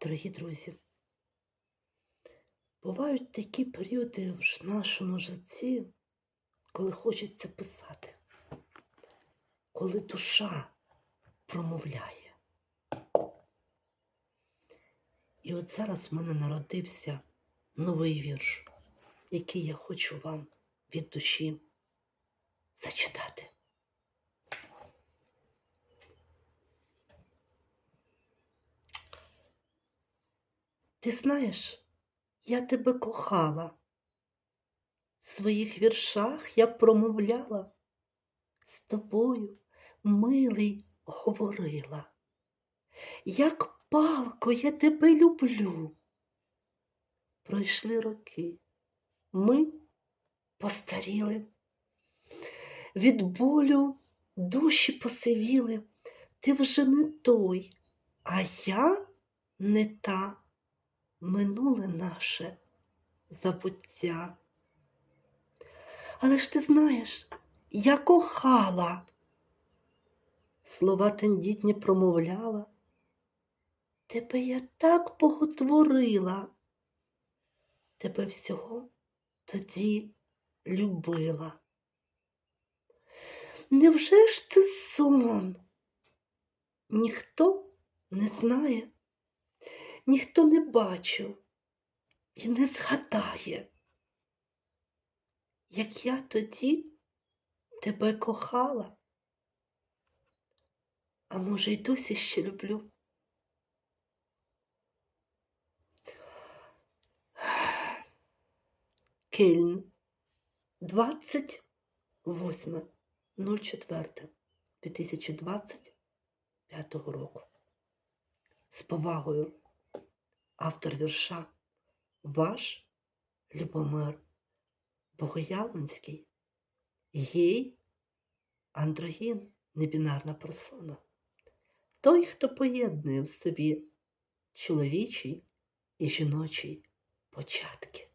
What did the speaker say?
Дорогі друзі, бувають такі періоди в нашому житті, коли хочеться писати, коли душа промовляє. І от зараз в мене народився новий вірш, який я хочу вам від душі зачитати. Ти знаєш, я тебе кохала. В своїх віршах я промовляла, з тобою, милий, говорила. Як палко я тебе люблю. Пройшли роки, ми постаріли. Від болю душі посивіли. Ти вже не той, а я не та минуле наше забуття. Але ж ти знаєш, я кохала, слова тендітні промовляла, тебе я так боготворила, тебе всього тоді любила. Невже ж це сон? Ніхто не знає ніхто не бачив і не згадає, як я тоді тебе кохала, а може, й досі ще люблю. Кельн 28.04.2025 року. З повагою автор вірша Ваш Любомир Богоявленський, гій андрогін, небінарна персона. Той, хто поєднує в собі чоловічий і жіночий початки.